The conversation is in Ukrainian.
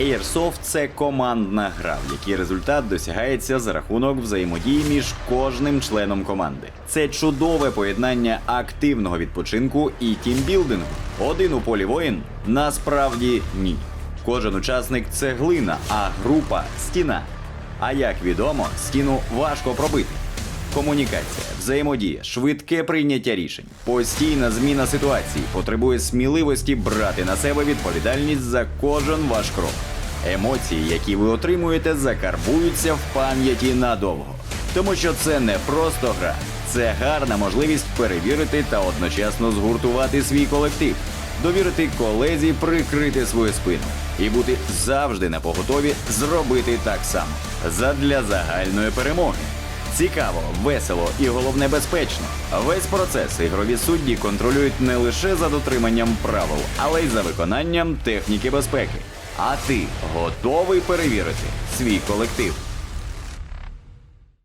Airsoft – це командна гра, в якій результат досягається за рахунок взаємодії між кожним членом команди. Це чудове поєднання активного відпочинку і тімбілдингу. Один у полі воїн насправді ні. Кожен учасник це глина, а група стіна. А як відомо, стіну важко пробити. Комунікація, взаємодія, швидке прийняття рішень, постійна зміна ситуації потребує сміливості брати на себе відповідальність за кожен ваш крок. Емоції, які ви отримуєте, закарбуються в пам'яті надовго. Тому що це не просто гра, це гарна можливість перевірити та одночасно згуртувати свій колектив, довірити колезі прикрити свою спину і бути завжди на поготові зробити так само задля загальної перемоги. Цікаво, весело і головне безпечно. Весь процес ігрові судді контролюють не лише за дотриманням правил, але й за виконанням техніки безпеки. А ти готовий перевірити свій колектив?